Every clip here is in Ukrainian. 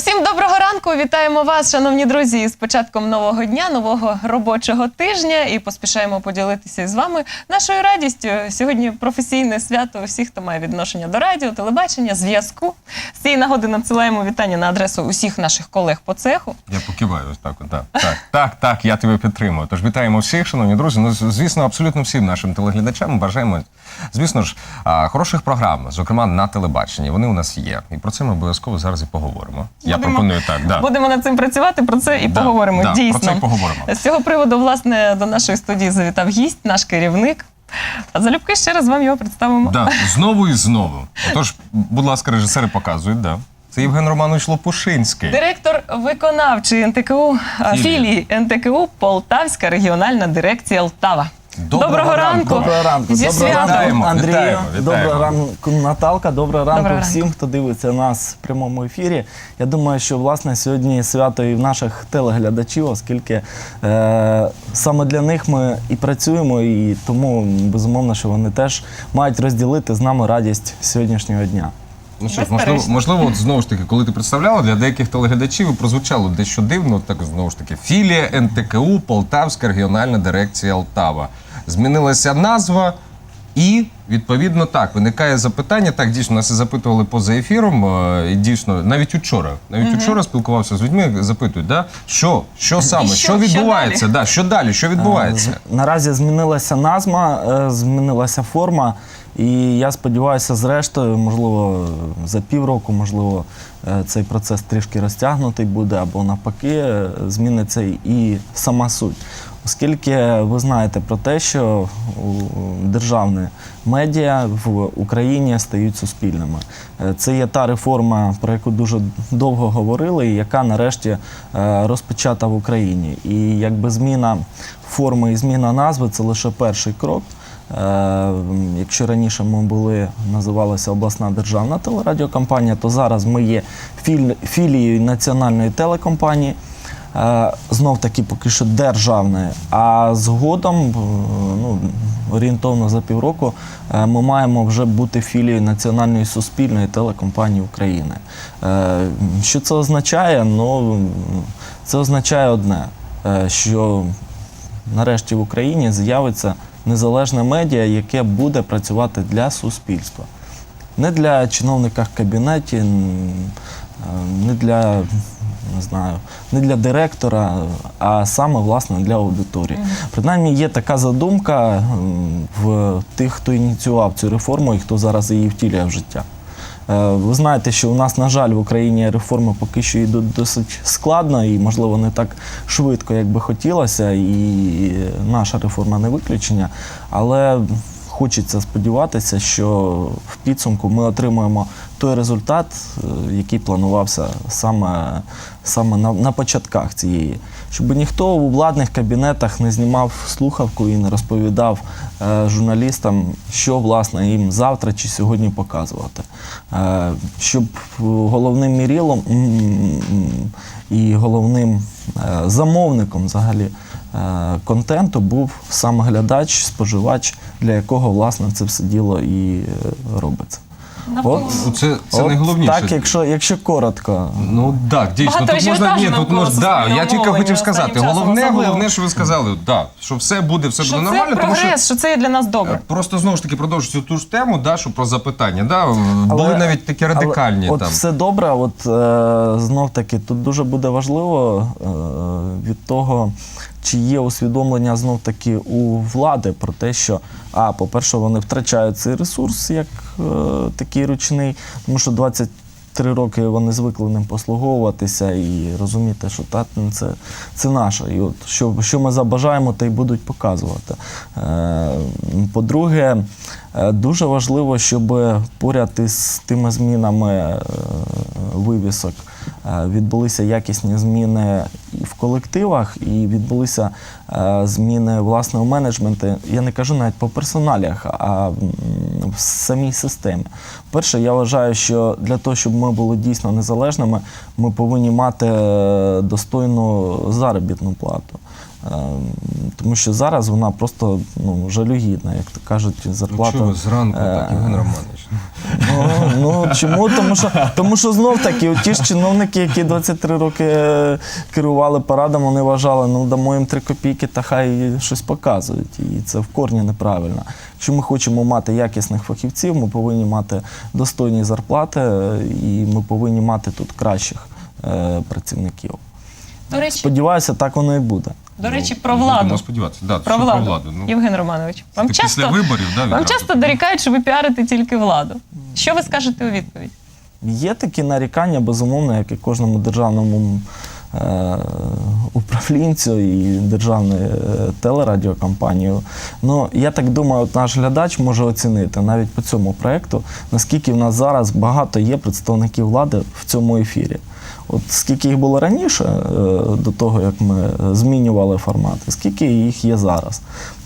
Усім доброго ранку! Вітаємо вас, шановні друзі, з початком нового дня, нового робочого тижня. І поспішаємо поділитися з вами нашою радістю. Сьогодні професійне свято всіх, хто має відношення до радіо, телебачення, зв'язку. З цієї нагоди надсилаємо вітання на адресу усіх наших колег по цеху. Я покиваю ось так. Так, так, так, так, я тебе підтримую. Тож вітаємо всіх, шановні друзі. Ну, звісно, абсолютно всім нашим телеглядачам бажаємо, звісно ж, хороших програм, зокрема на телебаченні. Вони у нас є. І про це ми обов'язково зараз і поговоримо. Я Будемо- пропоную так. Да. Будемо над цим працювати, про це і Да, поговоримо. да, Дійсно. про це і поговоримо. З цього приводу, власне, до нашої студії завітав гість, наш керівник. А залюбки ще раз вам його представимо. Да, знову і знову. Отож, будь ласка, режисери показують, да. Це Євген Романович Лопушинський. Директор виконавчої НТКУ Філії. філії НТКУ Полтавська регіональна дирекція Лтава. Доброго ранку. Доброго ранку. Зі Доброго святом. ранку, Вітаємо, Андрію. вітаємо, вітаємо. Доброго ранку, Наталка. Доброго ранку Доброго всім, хто дивиться нас в прямому ефірі. Я думаю, що власне сьогодні свято і в наших телеглядачів, оскільки е, саме для них ми і працюємо, і тому безумовно, що вони теж мають розділити з нами радість сьогоднішнього дня. Ну що ж, можливо, Безперечно. можливо, от знову ж таки, коли ти представляла для деяких телеглядачів, прозвучало дещо дивно, так знову ж таки, філія НТКУ Полтавська регіональна дирекція Алтава. Змінилася назва, і відповідно так виникає запитання. Так, дійсно, нас і запитували поза ефіром. е, І дійсно, навіть учора, навіть учора спілкувався з людьми, запитують, да, що, що саме, що? що, Що відбувається, да, що далі, що відбувається. Наразі змінилася назва, е, змінилася форма, і я сподіваюся, зрештою, можливо, за півроку, можливо, е, цей процес трішки розтягнутий буде, або навпаки, е, зміниться і сама суть. Оскільки ви знаєте про те, що державні медіа в Україні стають суспільними. Е, Це є та реформа, про яку дуже довго говорили, і яка нарешті розпочата в Україні. І якби зміна форми і зміна назви це лише перший крок. Е, Якщо раніше ми були, називалася обласна державна телерадіокомпанія, то зараз ми є філією національної телекомпанії. Е, Знов таки поки що державної. А згодом, е, ну, орієнтовно за півроку, ми маємо вже бути філією національної суспільної телекомпанії України. Що це означає? Ну, це означає одне, що нарешті в Україні з'явиться незалежне медіа, яке буде працювати для суспільства. Не для чиновника в кабінеті, е, не для, не знаю, не для директора, а саме власне для аудиторії. Принаймні є така задумка в тих, хто ініціював цю реформу і хто зараз її втілює в життя. Е, Ви знаєте, що у нас, на жаль, в Україні реформи поки що йдуть досить складно і, можливо, не так швидко, як би хотілося, і наша реформа не виключення. Але хочеться сподіватися, що в підсумку ми отримаємо той результат, е, який планувався саме, саме на, на початках цієї. Щоб ніхто у владних кабінетах не знімав слухавку і не розповідав е, журналістам, що власне їм завтра чи сьогодні показувати. Е, щоб головним мірілом і головним е, замовником взагалі е, контенту був сам глядач, споживач, для якого власне це все діло і е, робиться. От, Ну, Це, це от найголовніше. Так, якщо, якщо коротко. Ну так, дійсно, Багато тут можна ні, тут навколо можна. Да, я тільки хотів сказати. останнім часом Головне, особливо. головне, що ви сказали, да, що все буде, все Що буде це нормально, тому що. прогрес, що це є для нас добре. е, Просто знову ж таки продовжуючи ту ж тему, да, що про запитання. Да, були Але- навіть такі радикальні Але, там. От все добре, от е, знов таки, тут дуже буде важливо е, від того, чи є усвідомлення знов таки у влади про те, що, а, по-перше, вони втрачають цей ресурс як е, такий ручний, тому що 23 роки вони звикли ним послуговуватися і розуміти, що та, ну, це, це наше. І от що, що ми забажаємо, те й будуть показувати. Е, по-друге, е, дуже важливо, щоб поряд із тими змінами е, вивісок відбулися якісні зміни і в колективах, і відбулися зміни власне у менеджменті. Я не кажу навіть по персоналях, а в самій системі. Перше, я вважаю, що для того, щоб ми були дійсно незалежними, ми повинні мати е, достойну заробітну плату. Е, Тому що зараз вона просто ну, жалюгідна, як то кажуть, Ну, зарплата. чого зранку е, так, Євген Романович? Ну, ну чому? Тому що, тому що знов таки, ті ж чиновники, які 23 роки е, керували парадом, вони вважали, ну дамо їм 3 копійки, та хай щось показують. І це в корні неправильно. Якщо ми хочемо мати якісних фахівців, ми повинні мати достойні зарплати, е, і ми повинні мати тут кращих е, працівників. До речі, Сподіваюся, так воно і буде. До речі, про владу. Сподіватися. Да, Про що владу. про владу. Ну, Євген Романович, вам часто, після виборів, да, вам відразу? часто дорікають, що ви піарите тільки владу. Що ви скажете у відповідь? Є такі нарікання, безумовно, як і кожному державному е, управлінцю і державною е, телерадіокомпанією. Ну, я так думаю, от наш глядач може оцінити навіть по цьому проєкту, наскільки в нас зараз багато є представників влади в цьому ефірі. От скільки їх було раніше, е, до того як ми е, змінювали формати, скільки їх є зараз.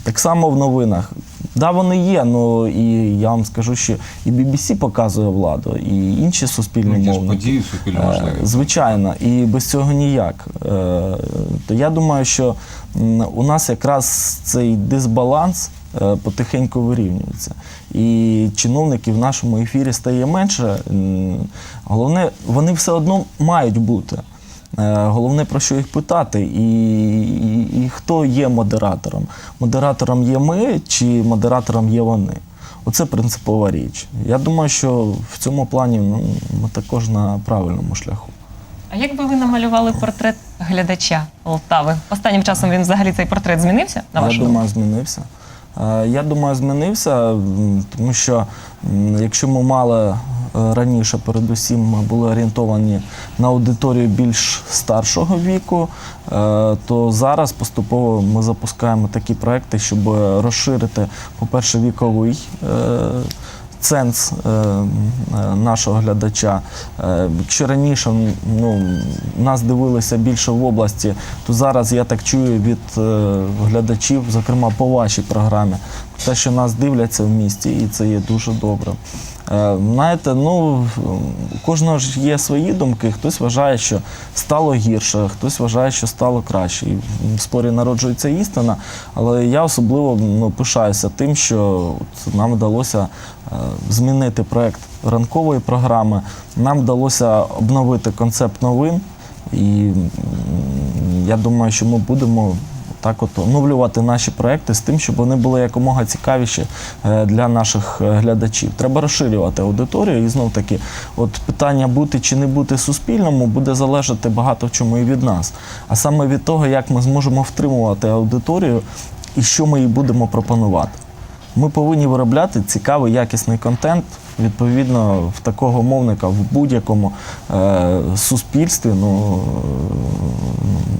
Так само в новинах. Да, вони є, ну і я вам скажу, що і BBC показує владу, і інші суспільні Ну, мовники. події суспільно Е, важливі. Звичайно, і без цього ніяк. Е, То я думаю, що у нас якраз цей дисбаланс е, потихеньку вирівнюється. І чиновників в нашому ефірі стає менше. Головне, вони все одно мають бути. Е, Головне про що їх питати, і, і, і хто є модератором. Модератором є ми, чи модератором є вони. Оце принципова річ. Я думаю, що в цьому плані ну, ми також на правильному шляху. А як би ви намалювали портрет глядача Полтави? Останнім часом він взагалі цей портрет змінився? На Я вашу думаю, змінився. Е, Я думаю, змінився, тому що якщо ми мали е, раніше, передусім, були орієнтовані на аудиторію більш старшого віку, е, то зараз поступово ми запускаємо такі проекти, щоб розширити, по-перше, віковий. е, Ценз е, е, нашого глядача. Е, якщо раніше ну, нас дивилися більше в області, то зараз я так чую від е, глядачів, зокрема по вашій програмі, те, що нас дивляться в місті, і це є дуже добре. Е, знаєте, ну кожного ж є свої думки. Хтось вважає, що стало гірше, хтось вважає, що стало краще. І в спорі народжується істина. Але я особливо ну, пишаюся тим, що от нам вдалося е, змінити проект ранкової програми. Нам вдалося обновити концепт новин. І я думаю, що ми будемо так от оновлювати наші проекти з тим, щоб вони були якомога цікавіші е, для наших е, глядачів. Треба розширювати аудиторію. І знов таки, от питання бути чи не бути суспільному буде залежати багато в чому і від нас. А саме від того, як ми зможемо втримувати аудиторію і що ми їй будемо пропонувати. Ми повинні виробляти цікавий, якісний контент. Відповідно, в такого мовника в будь-якому е, суспільстві, ну,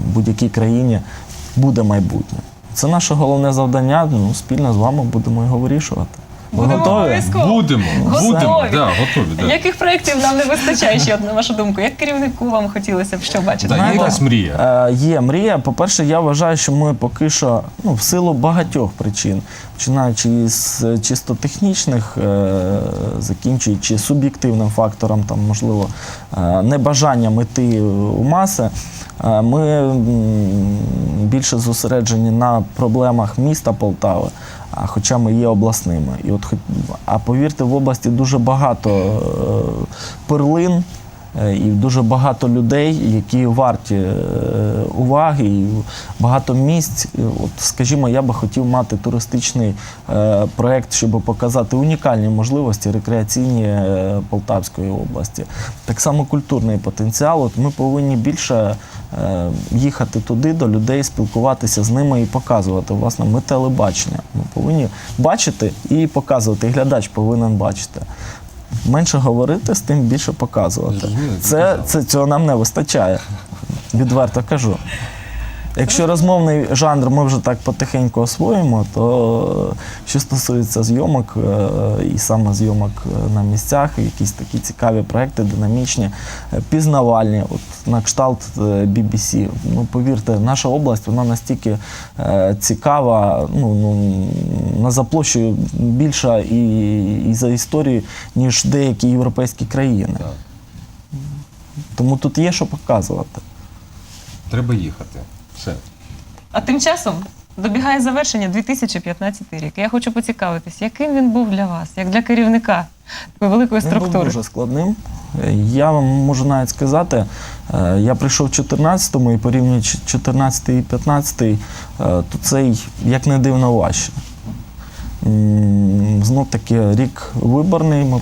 в будь-якій країні буде майбутнє. Це наше головне завдання. Ну, спільно з вами будемо його вирішувати. Будемо готові? обов'язково. Будемо, Готові. будемо, да, готові. Да. Яких проєктів нам не вистачає ще, на вашу думку? Як керівнику вам хотілося б що бачити? Да, є Знаєте, якась мрія. Е, є мрія. По-перше, я вважаю, що ми поки що ну, в силу багатьох причин, починаючи із чисто технічних, е, закінчуючи суб'єктивним фактором, там, можливо, е, небажання мети у маси. е, Ми м, більше зосереджені на проблемах міста Полтави, хоча ми є обласними. І от, а повірте, в області дуже багато е, перлин. Е, І дуже багато людей, які варті е, уваги, і багато місць. От, скажімо, я би хотів мати туристичний проєкт, щоб показати унікальні можливості рекреаційні Полтавської області. Так само культурний потенціал. От ми повинні більше їхати туди до людей, спілкуватися з ними і показувати. Власне, ми телебачення. Ми повинні бачити і показувати. І глядач повинен бачити. Менше говорити, з тим більше показувати. Це, це цього нам не вистачає. Відверто кажу. Якщо розмовний жанр ми вже так потихеньку освоїмо, то що стосується зйомок е, і саме зйомок е, на місцях, якісь такі цікаві проекти, динамічні, е, пізнавальні, от на кшталт BBC. Ну повірте, наша область вона настільки цікава, ну, ну на за площею більша і, і за історією, ніж деякі європейські країни. Тому тут є що показувати. Треба їхати. Все. А тим часом добігає завершення 2015 рік. Я хочу поцікавитись, яким він був для вас, як для керівника такої великої Він був структури? дуже складним. Я вам можу навіть сказати, е, я прийшов в 14-му і порівнюючи 14 і 15, е, то цей, як не дивно, важче. Знов таки рік виборний. Ми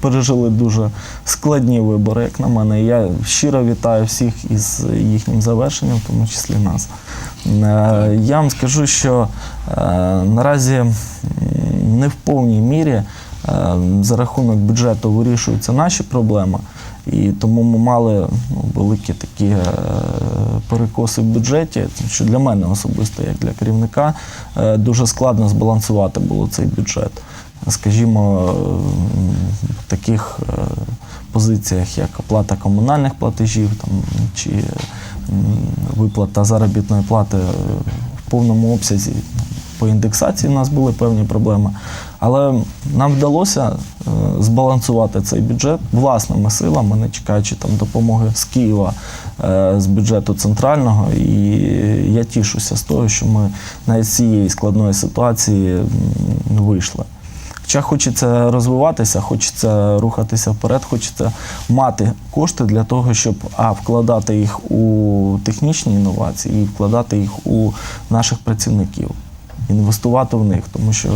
пережили дуже складні вибори, як на мене. Я щиро вітаю всіх із їхнім завершенням, в тому числі нас. Е, Я вам скажу, що е, наразі не в повній мірі за рахунок бюджету вирішуються наші проблеми. І тому ми мали ну, великі такі е, перекоси в бюджеті, що для мене особисто, як для керівника, е, дуже складно збалансувати було цей бюджет. Скажімо, е, в таких е, позиціях, як оплата комунальних платежів там, чи виплата заробітної плати е, в повному обсязі. По індексації в нас були певні проблеми. Але нам вдалося е, збалансувати цей бюджет власними силами, не чекаючи там допомоги з Києва е, з бюджету центрального. І я тішуся з того, що ми навіть з цієї складної ситуації вийшли. Хоча хочеться розвиватися, хочеться рухатися вперед, хочеться мати кошти для того, щоб а вкладати їх у технічні інновації і вкладати їх у наших працівників, інвестувати в них, тому що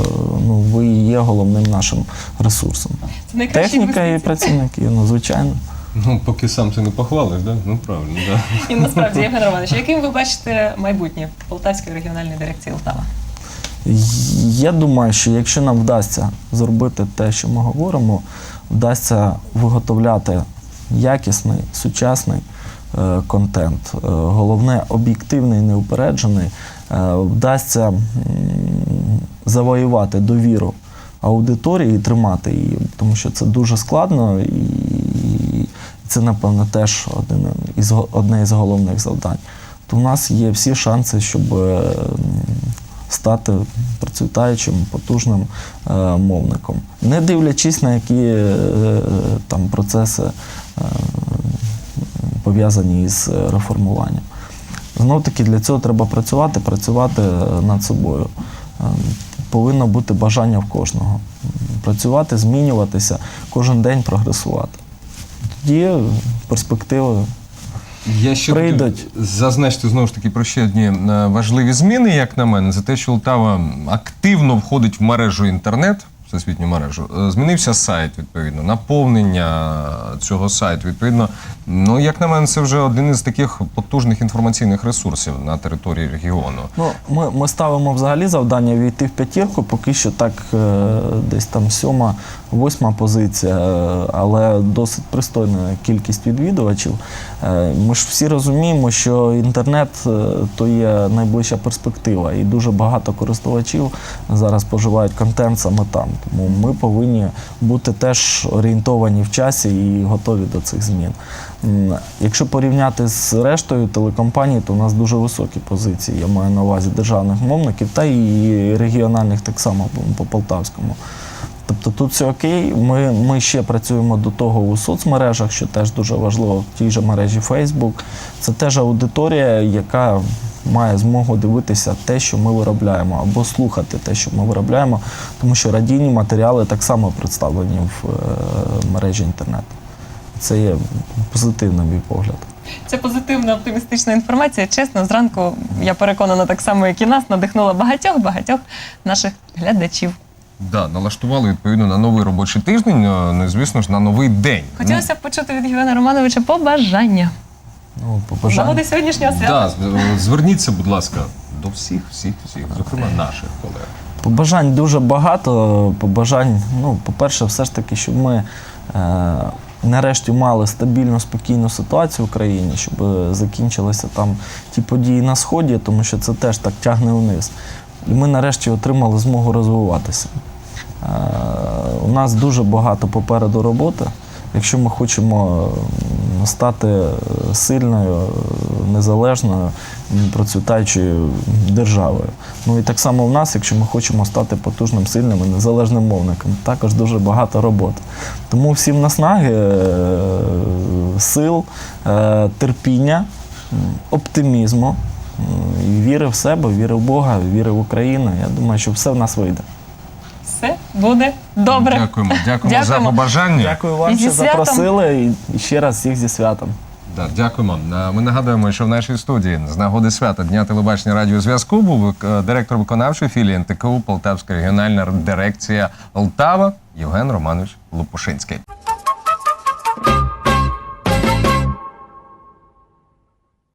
ну ви є головним нашим ресурсом. Це Техніка і працівники, ну звичайно. Ну, поки сам це не похвалиш, да? Ну правильно, да. І насправді, Євген Романович, яким ви бачите майбутнє Полтавської регіональної дирекції Лтава? Я думаю, що якщо нам вдасться зробити те, що ми говоримо, вдасться виготовляти якісний, сучасний е, контент, е, головне об'єктивний, неупереджений, вдасться завоювати довіру аудиторії і тримати її, тому що це дуже складно і це, напевно, теж один із, одне із головних завдань. То в нас є всі шанси, щоб е, стати процвітаючим, потужним е, мовником, не дивлячись на які е, там процеси е, пов'язані із реформуванням. Знов таки для цього треба працювати, працювати е, над собою. Е, Повинно бути бажання в кожного. Працювати, змінюватися, кожен день прогресувати. Тоді перспективи Я ще Прийдуть. зазначити знову ж таки про ще одні е, важливі зміни, як на мене, за те, що Лтава активно входить в мережу інтернет, всесвітню мережу. Е, Змінився сайт, відповідно, наповнення цього сайту. Відповідно, ну як на мене, це вже один із таких потужних інформаційних ресурсів на території регіону. Ну, ми, ми ставимо взагалі завдання війти в п'ятірку, поки що так е, десь там сьома, восьма позиція, е, але досить пристойна кількість відвідувачів. Ми ж всі розуміємо, що інтернет то є найближча перспектива, і дуже багато користувачів зараз споживають контент саме там. Тому ми повинні бути теж орієнтовані в часі і готові до цих змін. Якщо порівняти з рештою телекомпаній, то у нас дуже високі позиції. Я маю на увазі державних мовників та і регіональних так само по- по Полтавському. Тобто тут все окей. Ми, ми ще працюємо до того у соцмережах, що теж дуже важливо в тій же мережі Facebook. Це теж аудиторія, яка має змогу дивитися те, що ми виробляємо, або слухати те, що ми виробляємо, тому що радійні матеріали так само представлені в е, мережі інтернет. Це є позитивний мій погляд. Це позитивна оптимістична інформація. Чесно, зранку я переконана так само, як і нас, надихнула багатьох багатьох наших глядачів. Да, налаштували відповідно на новий робочий тиждень, е, ну і звісно ж на новий день. Хотілося б почути від Євгена Романовича побажання. Ну, побажання. Нагоди сьогоднішнього свята. да, зверніться, будь ласка, до всіх, всіх, всіх, зокрема наших колег. Побажань дуже багато. Побажань, ну, по-перше, все ж таки, щоб ми е, нарешті мали стабільну, спокійну ситуацію в Україні, щоб е, закінчилися там ті події на Сході, тому що це теж так тягне вниз. І ми нарешті отримали змогу розвиватися. Е, у нас дуже багато попереду роботи. Якщо ми хочемо стати е, сильною, незалежною, процвітаючою державою. Ну і так само в нас, якщо ми хочемо стати потужним, сильним і незалежним мовником, також дуже багато роботи. Тому всім наснаги, е, сил, е, терпіння, оптимізму віри в себе, віри в Бога, віри в Україну. Я думаю, що все в нас вийде. Все буде добре. Дякуємо, дякуємо, за побажання. Дякую вам, що святом. запросили, і ще раз всіх зі святом. Да, дякуємо. Е, Ми нагадуємо, що в нашій студії з нагоди свята Дня телебачення радіозв'язку був е, директор виконавчої філії НТКУ Полтавська регіональна дирекція Полтава Євген Романович Лопушинський.